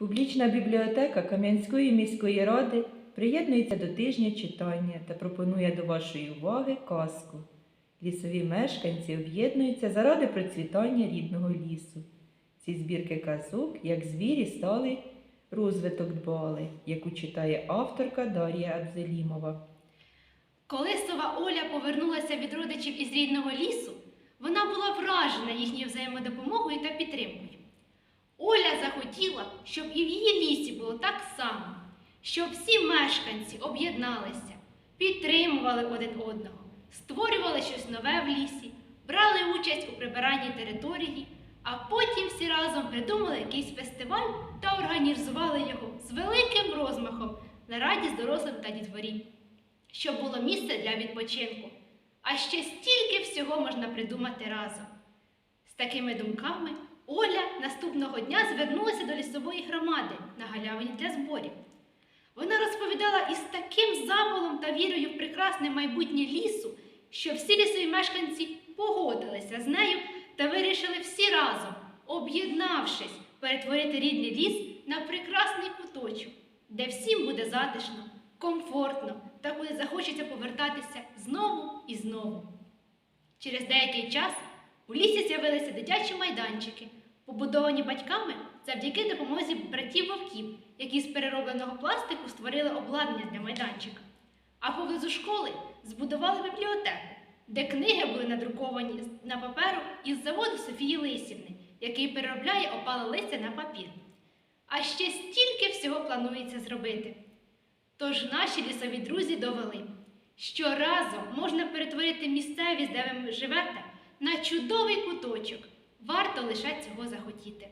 Публічна бібліотека Кам'янської міської ради приєднується до тижня читання та пропонує до вашої уваги казку. Лісові мешканці об'єднуються заради процвітання рідного лісу. Ці збірки казок, як звірі, стали розвиток дбали, яку читає авторка Дар'я Абзелімова. Коли сова Оля повернулася від родичів із рідного лісу, вона була вражена їхньою взаємодопомогою та підтримкою. Оля захотіла, щоб і в її лісі було так само, щоб всі мешканці об'єдналися, підтримували один одного, створювали щось нове в лісі, брали участь у прибиранні території, а потім всі разом придумали якийсь фестиваль та організували його з великим розмахом на радість дорослим та дітворі щоб було місце для відпочинку. А ще стільки всього можна придумати разом. З такими думками Оля наступного дня звернулася до лісової громади на галявині для зборів. Вона розповідала із таким запалом та вірою в прекрасне майбутнє лісу, що всі лісові мешканці погодилися з нею та вирішили всі разом, об'єднавшись, перетворити рідний ліс на прекрасний куточок, де всім буде затишно, комфортно та куди захочеться повертатися знову і знову. Через деякий час у лісі з'явилися дитячі майданчики, побудовані батьками завдяки допомозі братів вовків, які з переробленого пластику створили обладнання для майданчика. А поблизу школи збудували бібліотеку, де книги були надруковані на паперу із заводу Софії Лисівни, який переробляє опале листя на папір. А ще стільки всього планується зробити. Тож наші лісові друзі довели, що разом можна перетворити місцевість, де ви живете, на чудовий куточок. Варто лише цього захотіти.